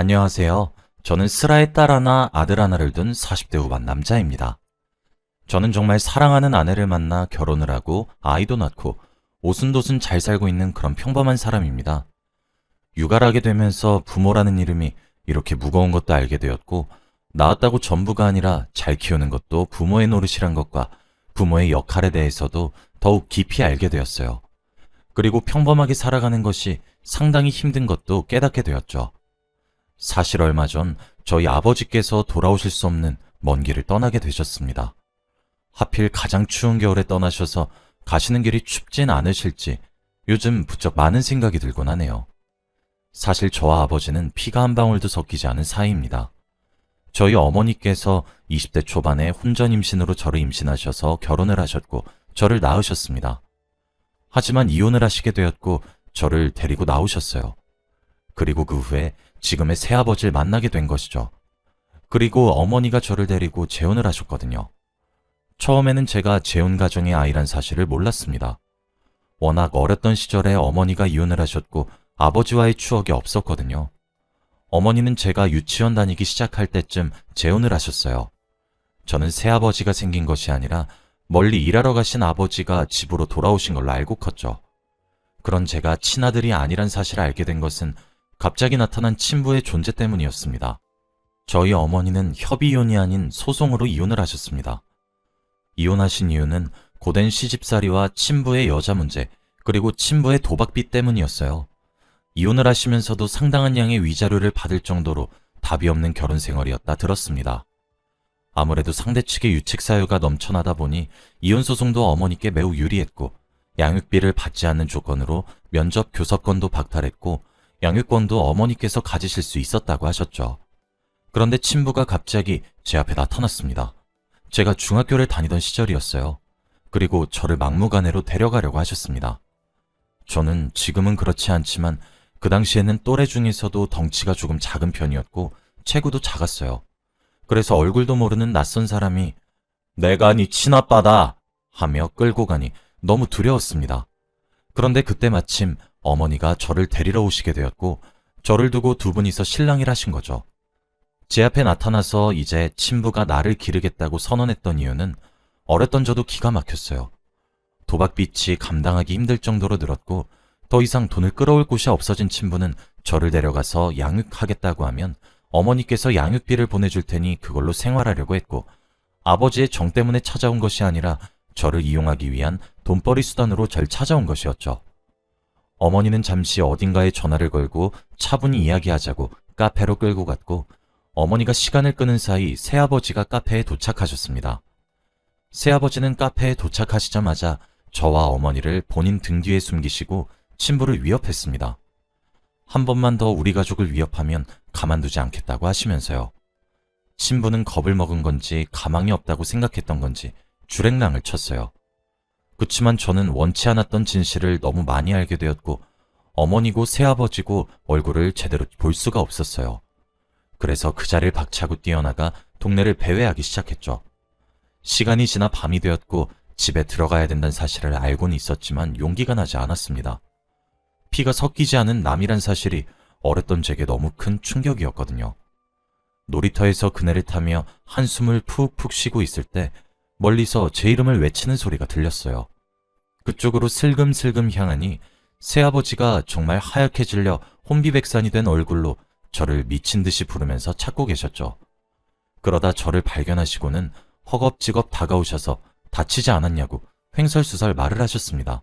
안녕하세요. 저는 슬아의 딸 하나, 아들 하나를 둔 40대 후반 남자입니다. 저는 정말 사랑하는 아내를 만나 결혼을 하고 아이도 낳고 오순도순 잘 살고 있는 그런 평범한 사람입니다. 육아를 하게 되면서 부모라는 이름이 이렇게 무거운 것도 알게 되었고 낳았다고 전부가 아니라 잘 키우는 것도 부모의 노릇이란 것과 부모의 역할에 대해서도 더욱 깊이 알게 되었어요. 그리고 평범하게 살아가는 것이 상당히 힘든 것도 깨닫게 되었죠. 사실 얼마 전 저희 아버지께서 돌아오실 수 없는 먼 길을 떠나게 되셨습니다. 하필 가장 추운 겨울에 떠나셔서 가시는 길이 춥진 않으실지 요즘 부쩍 많은 생각이 들곤 하네요. 사실 저와 아버지는 피가 한 방울도 섞이지 않은 사이입니다. 저희 어머니께서 20대 초반에 혼전 임신으로 저를 임신하셔서 결혼을 하셨고 저를 낳으셨습니다. 하지만 이혼을 하시게 되었고 저를 데리고 나오셨어요. 그리고 그 후에 지금의 새아버지를 만나게 된 것이죠. 그리고 어머니가 저를 데리고 재혼을 하셨거든요. 처음에는 제가 재혼 가정의 아이란 사실을 몰랐습니다. 워낙 어렸던 시절에 어머니가 이혼을 하셨고 아버지와의 추억이 없었거든요. 어머니는 제가 유치원 다니기 시작할 때쯤 재혼을 하셨어요. 저는 새아버지가 생긴 것이 아니라 멀리 일하러 가신 아버지가 집으로 돌아오신 걸로 알고 컸죠. 그런 제가 친아들이 아니란 사실을 알게 된 것은 갑자기 나타난 친부의 존재 때문이었습니다. 저희 어머니는 협의이혼이 아닌 소송으로 이혼을 하셨습니다. 이혼하신 이유는 고된 시집살이와 친부의 여자 문제, 그리고 친부의 도박비 때문이었어요. 이혼을 하시면서도 상당한 양의 위자료를 받을 정도로 답이 없는 결혼 생활이었다 들었습니다. 아무래도 상대 측의 유책 사유가 넘쳐나다 보니 이혼 소송도 어머니께 매우 유리했고 양육비를 받지 않는 조건으로 면접 교섭권도 박탈했고 양육권도 어머니께서 가지실 수 있었다고 하셨죠. 그런데 친부가 갑자기 제 앞에 나타났습니다. 제가 중학교를 다니던 시절이었어요. 그리고 저를 막무가내로 데려가려고 하셨습니다. 저는 지금은 그렇지 않지만 그 당시에는 또래 중에서도 덩치가 조금 작은 편이었고 체구도 작았어요. 그래서 얼굴도 모르는 낯선 사람이 내가 네 친아빠다 하며 끌고 가니 너무 두려웠습니다. 그런데 그때 마침 어머니가 저를 데리러 오시게 되었고 저를 두고 두 분이서 실랑이를 하신 거죠. 제 앞에 나타나서 이제 친부가 나를 기르겠다고 선언했던 이유는 어렸던 저도 기가 막혔어요. 도박빚이 감당하기 힘들 정도로 늘었고 더 이상 돈을 끌어올 곳이 없어진 친부는 저를 데려가서 양육하겠다고 하면 어머니께서 양육비를 보내줄 테니 그걸로 생활하려고 했고 아버지의 정 때문에 찾아온 것이 아니라 저를 이용하기 위한 돈벌이 수단으로 절 찾아온 것이었죠. 어머니는 잠시 어딘가에 전화를 걸고 차분히 이야기하자고 카페로 끌고 갔고 어머니가 시간을 끄는 사이 새아버지가 카페에 도착하셨습니다. 새아버지는 카페에 도착하시자마자 저와 어머니를 본인 등 뒤에 숨기시고 친부를 위협했습니다. 한 번만 더 우리 가족을 위협하면 가만두지 않겠다고 하시면서요. 친부는 겁을 먹은 건지 가망이 없다고 생각했던 건지 주랭랑을 쳤어요. 그치만 저는 원치 않았던 진실을 너무 많이 알게 되었고 어머니고 새아버지고 얼굴을 제대로 볼 수가 없었어요. 그래서 그 자리를 박차고 뛰어나가 동네를 배회하기 시작했죠. 시간이 지나 밤이 되었고 집에 들어가야 된다는 사실을 알고는 있었지만 용기가 나지 않았습니다. 피가 섞이지 않은 남이란 사실이 어렸던 제게 너무 큰 충격이었거든요. 놀이터에서 그네를 타며 한숨을 푹푹 쉬고 있을 때 멀리서 제 이름을 외치는 소리가 들렸어요. 그쪽으로 슬금슬금 향하니 새아버지가 정말 하얗게 질려 혼비백산이 된 얼굴로 저를 미친 듯이 부르면서 찾고 계셨죠. 그러다 저를 발견하시고는 허겁지겁 다가오셔서 다치지 않았냐고 횡설수설 말을 하셨습니다.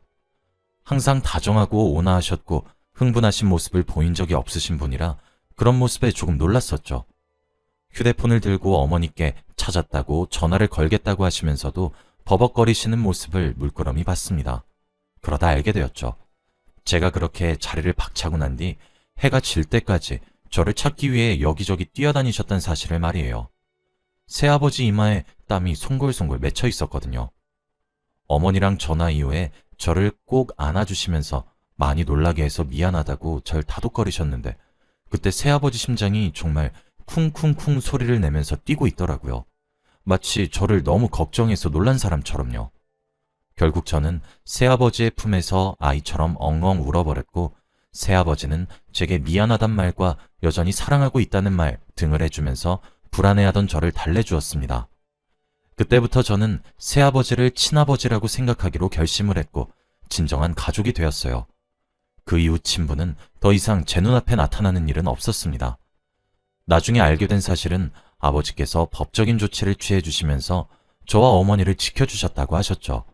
항상 다정하고 온화하셨고 흥분하신 모습을 보인 적이 없으신 분이라 그런 모습에 조금 놀랐었죠. 휴대폰을 들고 어머니께 찾았다고 전화를 걸겠다고 하시면서도 버벅거리시는 모습을 물끄러미 봤습니다. 그러다 알게 되었죠. 제가 그렇게 자리를 박차고 난 뒤 해가 질 때까지 저를 찾기 위해 여기저기 뛰어다니셨던 사실을 말이에요. 새아버지 이마에 땀이 송골송골 맺혀 있었거든요. 어머니랑 전화 이후에 저를 꼭 안아주시면서 많이 놀라게 해서 미안하다고 절 다독거리셨는데 그때 새아버지 심장이 정말 쿵쿵쿵 소리를 내면서 뛰고 있더라고요. 마치 저를 너무 걱정해서 놀란 사람처럼요. 결국 저는 새아버지의 품에서 아이처럼 엉엉 울어버렸고 새아버지는 제게 미안하단 말과 여전히 사랑하고 있다는 말 등을 해주면서 불안해하던 저를 달래주었습니다. 그때부터 저는 새아버지를 친아버지라고 생각하기로 결심을 했고 진정한 가족이 되었어요. 그 이후 친부는 더 이상 제 눈앞에 나타나는 일은 없었습니다. 나중에 알게 된 사실은 아버지께서 법적인 조치를 취해 주시면서 저와 어머니를 지켜주셨다고 하셨죠.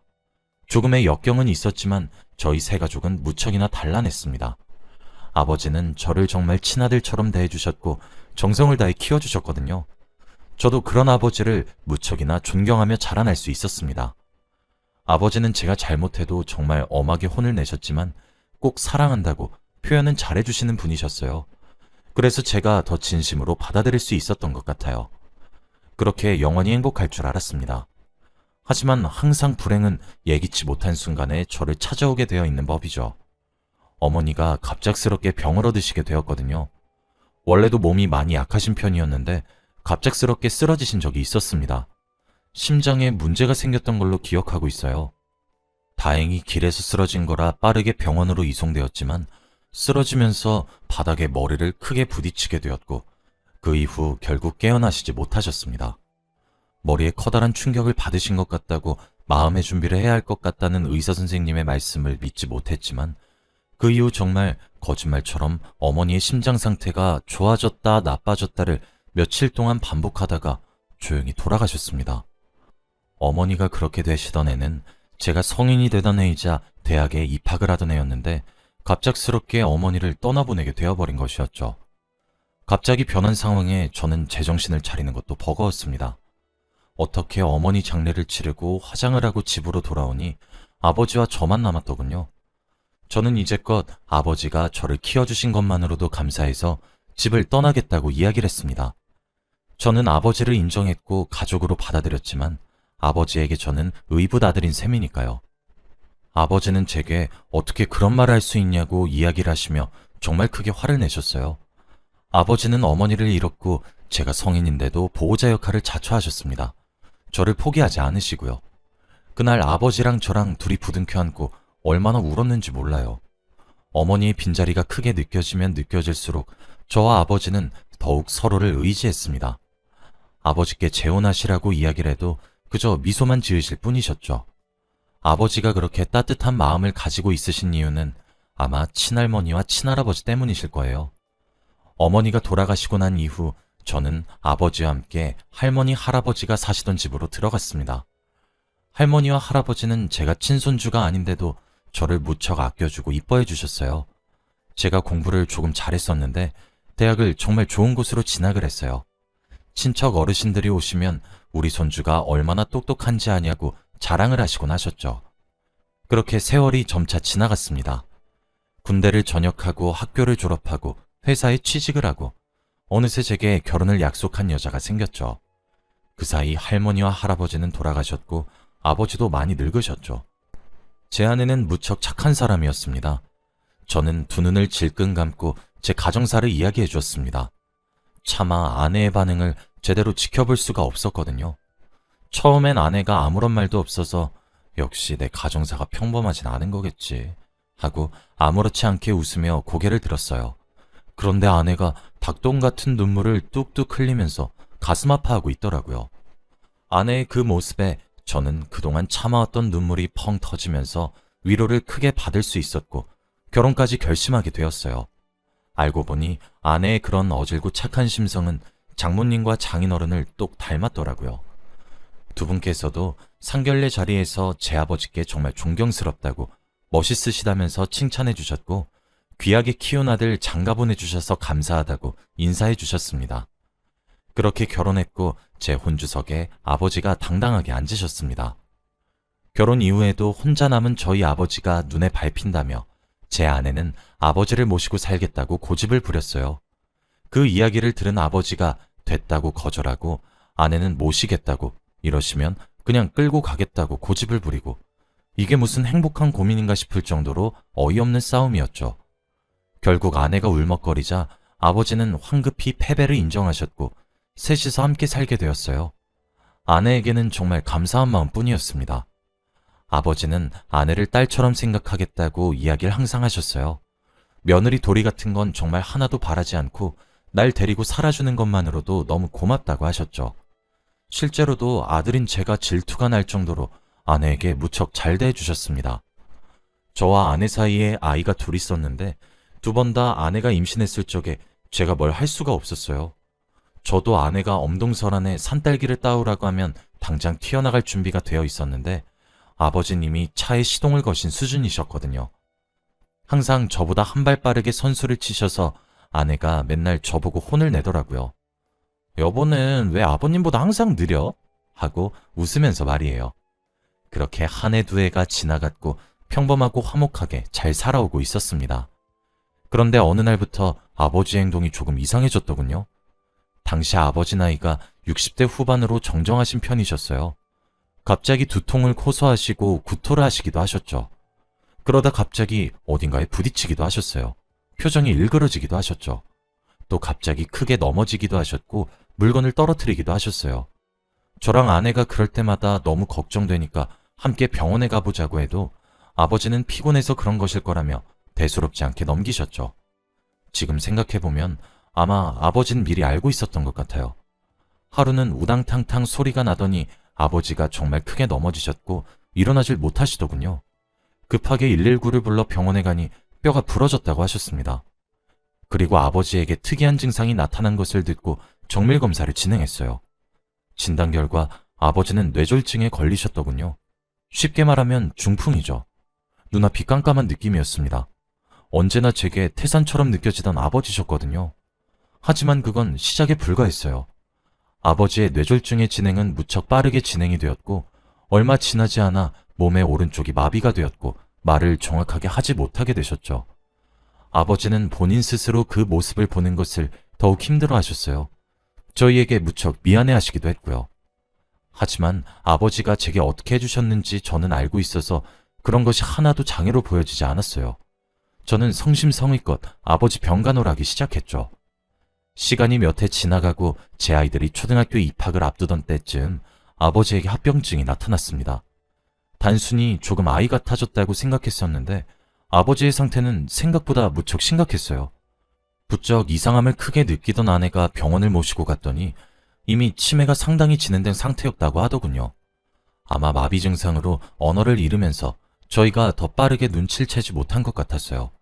조금의 역경은 있었지만 저희 세 가족은 무척이나 단란했습니다. 아버지는 저를 정말 친아들처럼 대해주셨고 정성을 다해 키워주셨거든요. 저도 그런 아버지를 무척이나 존경하며 자라날 수 있었습니다. 아버지는 제가 잘못해도 정말 엄하게 혼을 내셨지만 꼭 사랑한다고 표현은 잘해주시는 분이셨어요. 그래서 제가 더 진심으로 받아들일 수 있었던 것 같아요. 그렇게 영원히 행복할 줄 알았습니다. 하지만 항상 불행은 예기치 못한 순간에 저를 찾아오게 되어 있는 법이죠. 어머니가 갑작스럽게 병을 얻으시게 되었거든요. 원래도 몸이 많이 약하신 편이었는데 갑작스럽게 쓰러지신 적이 있었습니다. 심장에 문제가 생겼던 걸로 기억하고 있어요. 다행히 길에서 쓰러진 거라 빠르게 병원으로 이송되었지만 쓰러지면서 바닥에 머리를 크게 부딪히게 되었고 그 이후 결국 깨어나시지 못하셨습니다. 머리에 커다란 충격을 받으신 것 같다고 마음의 준비를 해야 할 것 같다는 의사 선생님의 말씀을 믿지 못했지만 그 이후 정말 거짓말처럼 어머니의 심장 상태가 좋아졌다 나빠졌다를 며칠 동안 반복하다가 조용히 돌아가셨습니다. 어머니가 그렇게 되시던 해는 제가 성인이 되던 해이자 대학에 입학을 하던 해였는데 갑작스럽게 어머니를 떠나보내게 되어버린 것이었죠. 갑자기 변한 상황에 저는 제정신을 차리는 것도 버거웠습니다. 어떻게 어머니 장례를 치르고 화장을 하고 집으로 돌아오니 아버지와 저만 남았더군요. 저는 이제껏 아버지가 저를 키워주신 것만으로도 감사해서 집을 떠나겠다고 이야기를 했습니다. 저는 아버지를 인정했고 가족으로 받아들였지만 아버지에게 저는 의붓 아들인 셈이니까요. 아버지는 제게 어떻게 그런 말을 할 수 있냐고 이야기를 하시며 정말 크게 화를 내셨어요. 아버지는 어머니를 잃었고 제가 성인인데도 보호자 역할을 자처하셨습니다. 저를 포기하지 않으시고요. 그날 아버지랑 저랑 둘이 부둥켜 안고 얼마나 울었는지 몰라요. 어머니의 빈자리가 크게 느껴지면 느껴질수록 저와 아버지는 더욱 서로를 의지했습니다. 아버지께 재혼하시라고 이야기를 해도 그저 미소만 지으실 뿐이셨죠. 아버지가 그렇게 따뜻한 마음을 가지고 있으신 이유는 아마 친할머니와 친할아버지 때문이실 거예요. 어머니가 돌아가시고 난 이후 저는 아버지와 함께 할머니, 할아버지가 사시던 집으로 들어갔습니다. 할머니와 할아버지는 제가 친손주가 아닌데도 저를 무척 아껴주고 이뻐해 주셨어요. 제가 공부를 조금 잘했었는데 대학을 정말 좋은 곳으로 진학을 했어요. 친척 어르신들이 오시면 우리 손주가 얼마나 똑똑한지 아냐고 자랑을 하시곤 하셨죠. 그렇게 세월이 점차 지나갔습니다. 군대를 전역하고 학교를 졸업하고 회사에 취직을 하고 어느새 제게 결혼을 약속한 여자가 생겼죠. 그 사이 할머니와 할아버지는 돌아가셨고 아버지도 많이 늙으셨죠. 제 아내는 무척 착한 사람이었습니다. 저는 두 눈을 질끈 감고 제 가정사를 이야기해 주었습니다. 차마 아내의 반응을 제대로 지켜볼 수가 없었거든요. 처음엔 아내가 아무런 말도 없어서 역시 내 가정사가 평범하진 않은 거겠지 하고 아무렇지 않게 웃으며 고개를 들었어요. 그런데 아내가 닭똥 같은 눈물을 뚝뚝 흘리면서 가슴 아파하고 있더라고요. 아내의 그 모습에 저는 그동안 참아왔던 눈물이 펑 터지면서 위로를 크게 받을 수 있었고 결혼까지 결심하게 되었어요. 알고 보니 아내의 그런 어질고 착한 심성은 장모님과 장인어른을 똑 닮았더라고요. 두 분께서도 상견례 자리에서 제 아버지께 정말 존경스럽다고 멋있으시다면서 칭찬해 주셨고 귀하게 키운 아들 장가 보내주셔서 감사하다고 인사해 주셨습니다. 그렇게 결혼했고 제 혼주석에 아버지가 당당하게 앉으셨습니다. 결혼 이후에도 혼자 남은 저희 아버지가 눈에 밟힌다며 제 아내는 아버지를 모시고 살겠다고 고집을 부렸어요. 그 이야기를 들은 아버지가 됐다고 거절하고 아내는 모시겠다고 이러시면 그냥 끌고 가겠다고 고집을 부리고 이게 무슨 행복한 고민인가 싶을 정도로 어이없는 싸움이었죠. 결국 아내가 울먹거리자 아버지는 황급히 패배를 인정하셨고 셋이서 함께 살게 되었어요. 아내에게는 정말 감사한 마음 뿐이었습니다. 아버지는 아내를 딸처럼 생각하겠다고 이야기를 항상 하셨어요. 며느리 도리 같은 건 정말 하나도 바라지 않고 날 데리고 살아주는 것만으로도 너무 고맙다고 하셨죠. 실제로도 아들인 제가 질투가 날 정도로 아내에게 무척 잘 대해주셨습니다. 저와 아내 사이에 아이가 둘 있었는데 두 번 다 아내가 임신했을 적에 제가 뭘 할 수가 없었어요. 저도 아내가 엄동설안에 산딸기를 따오라고 하면 당장 튀어나갈 준비가 되어 있었는데 아버지님이 차에 시동을 거신 수준이셨거든요. 항상 저보다 한 발 빠르게 선수를 치셔서 아내가 맨날 저보고 혼을 내더라고요. 여보는 왜 아버님보다 항상 느려? 하고 웃으면서 말이에요. 그렇게 한 해 두 해가 지나갔고 평범하고 화목하게 잘 살아오고 있었습니다. 그런데 어느 날부터 아버지 행동이 조금 이상해졌더군요. 당시 아버지 나이가 60대 후반으로 정정하신 편이셨어요. 갑자기 두통을 호소하시고 구토를 하시기도 하셨죠. 그러다 갑자기 어딘가에 부딪히기도 하셨어요. 표정이 일그러지기도 하셨죠. 또 갑자기 크게 넘어지기도 하셨고 물건을 떨어뜨리기도 하셨어요. 저랑 아내가 그럴 때마다 너무 걱정되니까 함께 병원에 가보자고 해도 아버지는 피곤해서 그런 것일 거라며 대수롭지 않게 넘기셨죠. 지금 생각해보면 아마 아버지는 미리 알고 있었던 것 같아요. 하루는 우당탕탕 소리가 나더니 아버지가 정말 크게 넘어지셨고 일어나질 못하시더군요. 급하게 119를 불러 병원에 가니 뼈가 부러졌다고 하셨습니다. 그리고 아버지에게 특이한 증상이 나타난 것을 듣고 정밀 검사를 진행했어요. 진단 결과 아버지는 뇌졸중에 걸리셨더군요. 쉽게 말하면 중풍이죠. 눈앞이 깜깜한 느낌이었습니다. 언제나 제게 태산처럼 느껴지던 아버지셨거든요. 하지만 그건 시작에 불과했어요. 아버지의 뇌졸중의 진행은 무척 빠르게 진행이 되었고 얼마 지나지 않아 몸의 오른쪽이 마비가 되었고 말을 정확하게 하지 못하게 되셨죠. 아버지는 본인 스스로 그 모습을 보는 것을 더욱 힘들어 하셨어요. 저희에게 무척 미안해 하시기도 했고요. 하지만 아버지가 제게 어떻게 해주셨는지 저는 알고 있어서 그런 것이 하나도 장애로 보여지지 않았어요. 저는 성심성의껏 아버지 병간호라기 시작했죠. 시간이 몇 해 지나가고 제 아이들이 초등학교 입학을 앞두던 때쯤 아버지에게 합병증이 나타났습니다. 단순히 조금 아이 같아졌다고 생각했었는데 아버지의 상태는 생각보다 무척 심각했어요. 부쩍 이상함을 크게 느끼던 아내가 병원을 모시고 갔더니 이미 치매가 상당히 진행된 상태였다고 하더군요. 아마 마비 증상으로 언어를 잃으면서 저희가 더 빠르게 눈치를 채지 못한 것 같았어요.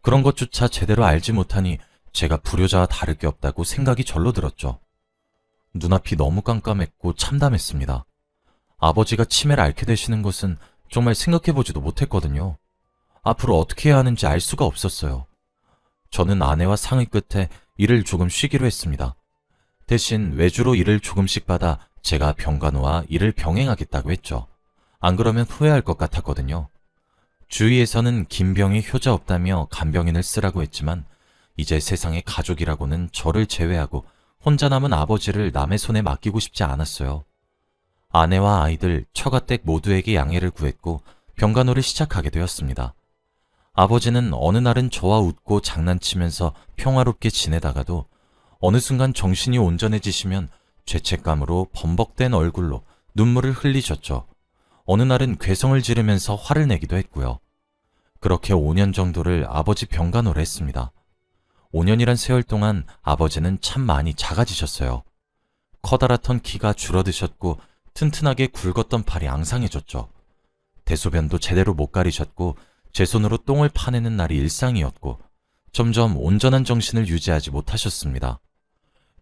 그런 것조차 제대로 알지 못하니 제가 불효자와 다를 게 없다고 생각이 절로 들었죠. 눈앞이 너무 깜깜했고 참담했습니다. 아버지가 치매를 앓게 되시는 것은 정말 생각해보지도 못했거든요. 앞으로 어떻게 해야 하는지 알 수가 없었어요. 저는 아내와 상의 끝에 일을 조금 쉬기로 했습니다. 대신 외주로 일을 조금씩 받아 제가 병간호와 일을 병행하겠다고 했죠. 안 그러면 후회할 것 같았거든요. 주위에서는 김병이 효자 없다며 간병인을 쓰라고 했지만 이제 세상에 가족이라고는 저를 제외하고 혼자 남은 아버지를 남의 손에 맡기고 싶지 않았어요. 아내와 아이들, 처가댁 모두에게 양해를 구했고 병간호를 시작하게 되었습니다. 아버지는 어느 날은 저와 웃고 장난치면서 평화롭게 지내다가도 어느 순간 정신이 온전해지시면 죄책감으로 범벅된 얼굴로 눈물을 흘리셨죠. 어느 날은 괴성을 지르면서 화를 내기도 했고요. 그렇게 5년 정도를 아버지 병간호를 했습니다. 5년이란 세월 동안 아버지는 참 많이 작아지셨어요. 커다랗던 키가 줄어드셨고 튼튼하게 굵었던 팔이 앙상해졌죠. 대소변도 제대로 못 가리셨고 제 손으로 똥을 파내는 날이 일상이었고 점점 온전한 정신을 유지하지 못하셨습니다.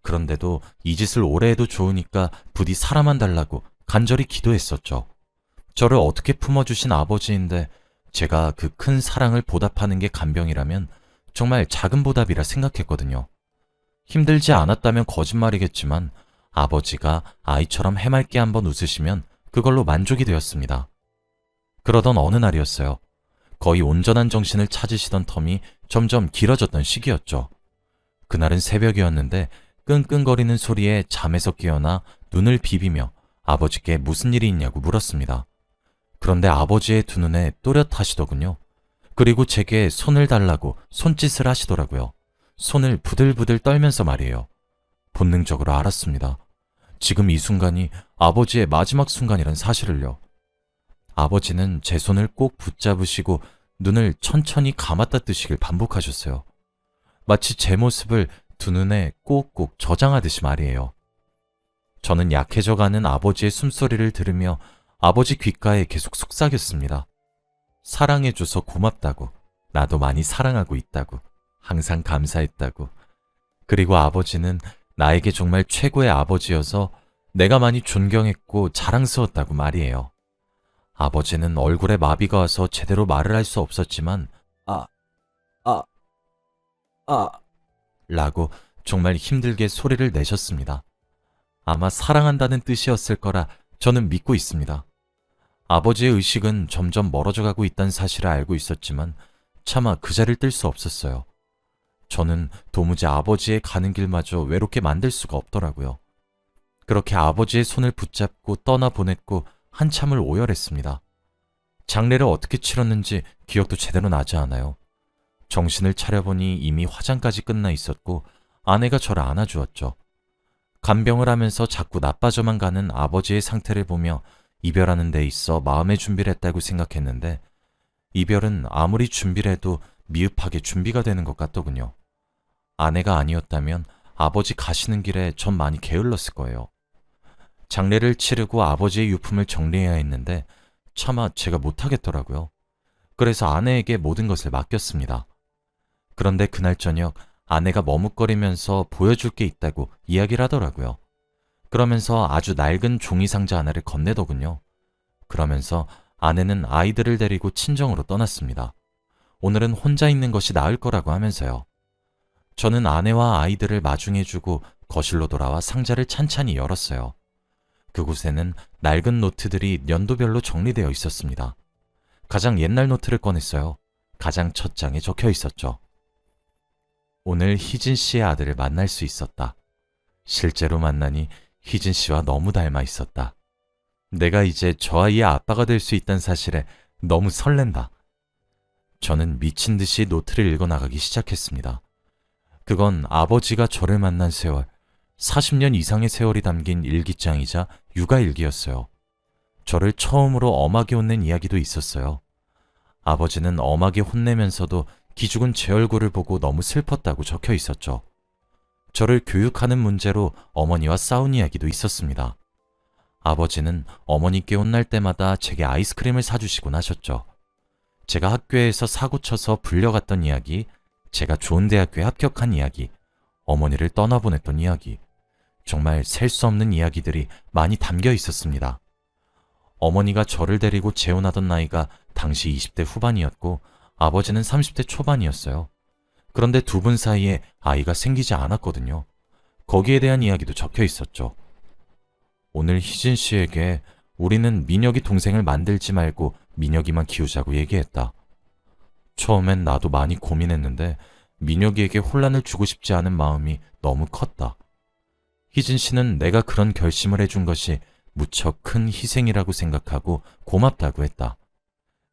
그런데도 이 짓을 오래 해도 좋으니까 부디 살아만 달라고 간절히 기도했었죠. 저를 어떻게 품어주신 아버지인데 제가 그 큰 사랑을 보답하는 게 간병이라면 정말 작은 보답이라 생각했거든요. 힘들지 않았다면 거짓말이겠지만 아버지가 아이처럼 해맑게 한번 웃으시면 그걸로 만족이 되었습니다. 그러던 어느 날이었어요. 거의 온전한 정신을 찾으시던 텀이 점점 길어졌던 시기였죠. 그날은 새벽이었는데 끙끙거리는 소리에 잠에서 깨어나 눈을 비비며 아버지께 무슨 일이 있냐고 물었습니다. 그런데 아버지의 두 눈에 또렷하시더군요. 그리고 제게 손을 달라고 손짓을 하시더라고요. 손을 부들부들 떨면서 말이에요. 본능적으로 알았습니다. 지금 이 순간이 아버지의 마지막 순간이란 사실을요. 아버지는 제 손을 꼭 붙잡으시고 눈을 천천히 감았다 뜨시길 반복하셨어요. 마치 제 모습을 두 눈에 꼭꼭 저장하듯이 말이에요. 저는 약해져가는 아버지의 숨소리를 들으며 아버지 귓가에 계속 속삭였습니다. 사랑해줘서 고맙다고, 나도 많이 사랑하고 있다고, 항상 감사했다고. 그리고 아버지는 나에게 정말 최고의 아버지여서 내가 많이 존경했고 자랑스러웠다고 말이에요. 아버지는 얼굴에 마비가 와서 제대로 말을 할 수 없었지만, 아, 아, 아, 라고 정말 힘들게 소리를 내셨습니다. 아마 사랑한다는 뜻이었을 거라 저는 믿고 있습니다. 아버지의 의식은 점점 멀어져 가고 있다는 사실을 알고 있었지만 차마 그 자리를 뜰 수 없었어요. 저는 도무지 아버지의 가는 길마저 외롭게 만들 수가 없더라고요. 그렇게 아버지의 손을 붙잡고 떠나 보냈고 한참을 오열했습니다. 장례를 어떻게 치렀는지 기억도 제대로 나지 않아요. 정신을 차려보니 이미 화장까지 끝나 있었고 아내가 저를 안아주었죠. 간병을 하면서 자꾸 나빠져만 가는 아버지의 상태를 보며 이별하는 데 있어 마음의 준비를 했다고 생각했는데 이별은 아무리 준비를 해도 미흡하게 준비가 되는 것 같더군요. 아내가 아니었다면 아버지 가시는 길에 전 많이 게을렀을 거예요. 장례를 치르고 아버지의 유품을 정리해야 했는데 차마 제가 못하겠더라고요. 그래서 아내에게 모든 것을 맡겼습니다. 그런데 그날 저녁 아내가 머뭇거리면서 보여줄 게 있다고 이야기를 하더라고요. 그러면서 아주 낡은 종이 상자 하나를 건네더군요. 그러면서 아내는 아이들을 데리고 친정으로 떠났습니다. 오늘은 혼자 있는 것이 나을 거라고 하면서요. 저는 아내와 아이들을 마중해주고 거실로 돌아와 상자를 찬찬히 열었어요. 그곳에는 낡은 노트들이 연도별로 정리되어 있었습니다. 가장 옛날 노트를 꺼냈어요. 가장 첫 장에 적혀 있었죠. 오늘 희진 씨의 아들을 만날 수 있었다. 실제로 만나니 희진 씨와 너무 닮아 있었다. 내가 이제 저 아이의 아빠가 될 수 있다는 사실에 너무 설렌다. 저는 미친 듯이 노트를 읽어 나가기 시작했습니다. 그건 아버지가 저를 만난 세월, 40년 이상의 세월이 담긴 일기장이자 육아일기였어요. 저를 처음으로 엄하게 혼낸 이야기도 있었어요. 아버지는 엄하게 혼내면서도 기죽은 제 얼굴을 보고 너무 슬펐다고 적혀 있었죠. 저를 교육하는 문제로 어머니와 싸운 이야기도 있었습니다. 아버지는 어머니께 혼날 때마다 제게 아이스크림을 사주시곤 하셨죠. 제가 학교에서 사고 쳐서 불려갔던 이야기, 제가 좋은 대학교에 합격한 이야기, 어머니를 떠나보냈던 이야기, 정말 셀 수 없는 이야기들이 많이 담겨 있었습니다. 어머니가 저를 데리고 재혼하던 나이가 당시 20대 후반이었고 아버지는 30대 초반이었어요. 그런데 두 분 사이에 아이가 생기지 않았거든요. 거기에 대한 이야기도 적혀 있었죠. 오늘 희진 씨에게 우리는 민혁이 동생을 만들지 말고 민혁이만 키우자고 얘기했다. 처음엔 나도 많이 고민했는데 민혁이에게 혼란을 주고 싶지 않은 마음이 너무 컸다. 희진 씨는 내가 그런 결심을 해준 것이 무척 큰 희생이라고 생각하고 고맙다고 했다.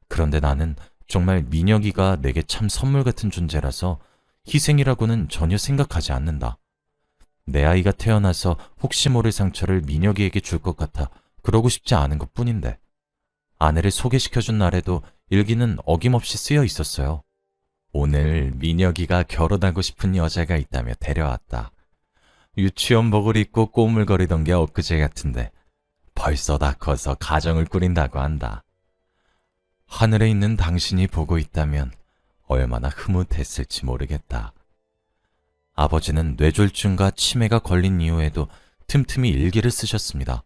그런데 나는 정말 민혁이가 내게 참 선물 같은 존재라서 희생이라고는 전혀 생각하지 않는다. 내 아이가 태어나서 혹시 모를 상처를 민혁이에게 줄 것 같아 그러고 싶지 않은 것 뿐인데. 아내를 소개시켜준 날에도 일기는 어김없이 쓰여 있었어요. 오늘 민혁이가 결혼하고 싶은 여자가 있다며 데려왔다. 유치원복을 입고 꼬물거리던 게 엊그제 같은데 벌써 다 커서 가정을 꾸린다고 한다. 하늘에 있는 당신이 보고 있다면 얼마나 흐뭇했을지 모르겠다. 아버지는 뇌졸중과 치매가 걸린 이후에도 틈틈이 일기를 쓰셨습니다.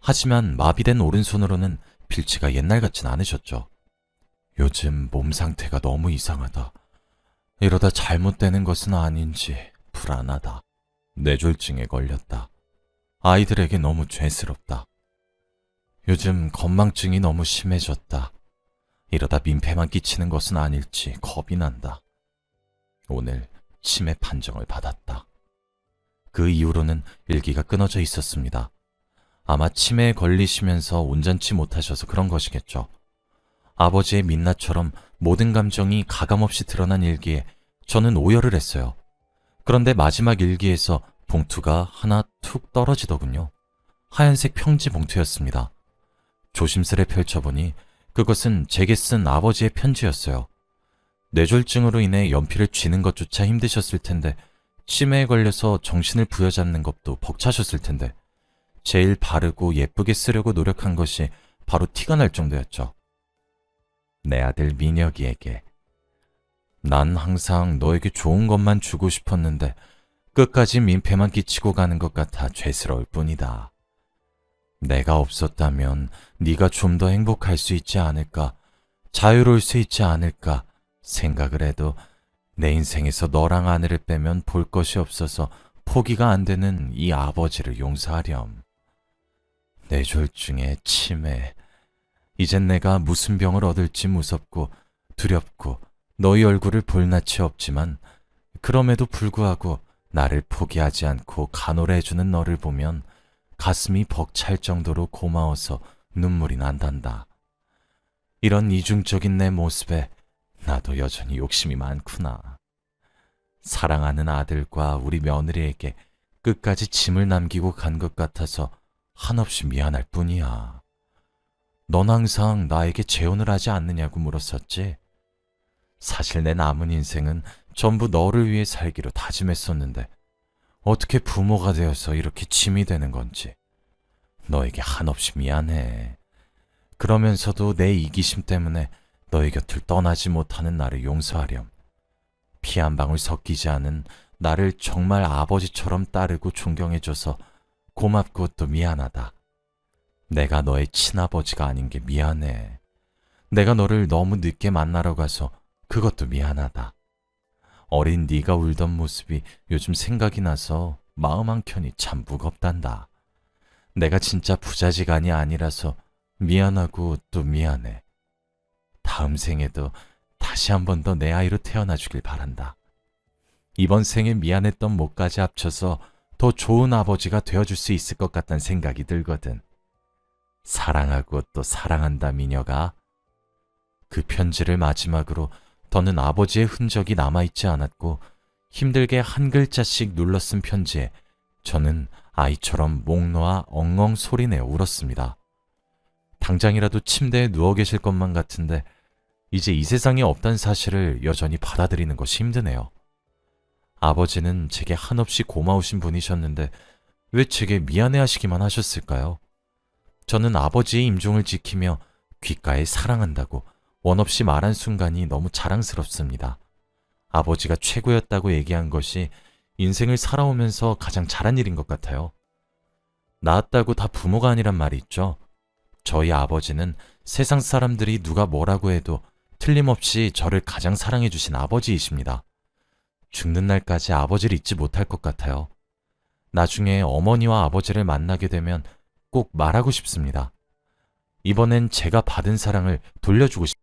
하지만 마비된 오른손으로는 필치가 옛날 같진 않으셨죠. 요즘 몸 상태가 너무 이상하다. 이러다 잘못되는 것은 아닌지 불안하다. 뇌졸중에 걸렸다. 아이들에게 너무 죄스럽다. 요즘 건망증이 너무 심해졌다. 이러다 민폐만 끼치는 것은 아닐지 겁이 난다. 오늘 치매 판정을 받았다. 그 이후로는 일기가 끊어져 있었습니다. 아마 치매에 걸리시면서 온전치 못하셔서 그런 것이겠죠. 아버지의 민낯처럼 모든 감정이 가감없이 드러난 일기에 저는 오열을 했어요. 그런데 마지막 일기에서 봉투가 하나 툭 떨어지더군요. 하얀색 평지 봉투였습니다. 조심스레 펼쳐보니 그것은 제게 쓴 아버지의 편지였어요. 뇌졸중으로 인해 연필을 쥐는 것조차 힘드셨을 텐데 치매에 걸려서 정신을 부여잡는 것도 벅차셨을 텐데 제일 바르고 예쁘게 쓰려고 노력한 것이 바로 티가 날 정도였죠. 내 아들 민혁이에게 난 항상 너에게 좋은 것만 주고 싶었는데 끝까지 민폐만 끼치고 가는 것 같아 죄스러울 뿐이다. 내가 없었다면 네가 좀 더 행복할 수 있지 않을까, 자유로울 수 있지 않을까 생각을 해도 내 인생에서 너랑 아내를 빼면 볼 것이 없어서 포기가 안 되는 이 아버지를 용서하렴. 뇌졸중에 치매. 이젠 내가 무슨 병을 얻을지 무섭고 두렵고 너희 얼굴을 볼 낯이 없지만 그럼에도 불구하고 나를 포기하지 않고 간호해주는 너를 보면 가슴이 벅찰 정도로 고마워서 눈물이 난단다. 이런 이중적인 내 모습에 나도 여전히 욕심이 많구나. 사랑하는 아들과 우리 며느리에게 끝까지 짐을 남기고 간 것 같아서 한없이 미안할 뿐이야. 넌 항상 나에게 재혼을 하지 않느냐고 물었었지? 사실 내 남은 인생은 전부 너를 위해 살기로 다짐했었는데 어떻게 부모가 되어서 이렇게 짐이 되는 건지 너에게 한없이 미안해. 그러면서도 내 이기심 때문에 너의 곁을 떠나지 못하는 나를 용서하렴. 피 한 방울 섞이지 않은 나를 정말 아버지처럼 따르고 존경해줘서 고맙고 또 미안하다. 내가 너의 친아버지가 아닌 게 미안해. 내가 너를 너무 늦게 만나러 가서 그것도 미안하다. 어린 네가 울던 모습이 요즘 생각이 나서 마음 한켠이 참 무겁단다. 내가 진짜 부자지간이 아니라서 미안하고 또 미안해. 다음 생에도 다시 한 번 더 내 아이로 태어나 주길 바란다. 이번 생에 미안했던 못까지 합쳐서 더 좋은 아버지가 되어줄 수 있을 것 같다는 생각이 들거든. 사랑하고 또 사랑한다 미녀가. 그 편지를 마지막으로 더는 아버지의 흔적이 남아있지 않았고 힘들게 한 글자씩 눌러 쓴 편지에 저는 아이처럼 목 놓아 엉엉 소리내어 울었습니다. 당장이라도 침대에 누워 계실 것만 같은데 이제 이 세상에 없다는 사실을 여전히 받아들이는 것이 힘드네요. 아버지는 제게 한없이 고마우신 분이셨는데 왜 제게 미안해 하시기만 하셨을까요? 저는 아버지의 임종을 지키며 귓가에 사랑한다고 원 없이 말한 순간이 너무 자랑스럽습니다. 아버지가 최고였다고 얘기한 것이 인생을 살아오면서 가장 잘한 일인 것 같아요. 낳았다고 다 부모가 아니란 말이 있죠. 저희 아버지는 세상 사람들이 누가 뭐라고 해도 틀림없이 저를 가장 사랑해 주신 아버지이십니다. 죽는 날까지 아버지를 잊지 못할 것 같아요. 나중에 어머니와 아버지를 만나게 되면 꼭 말하고 싶습니다. 이번엔 제가 받은 사랑을 돌려주고 싶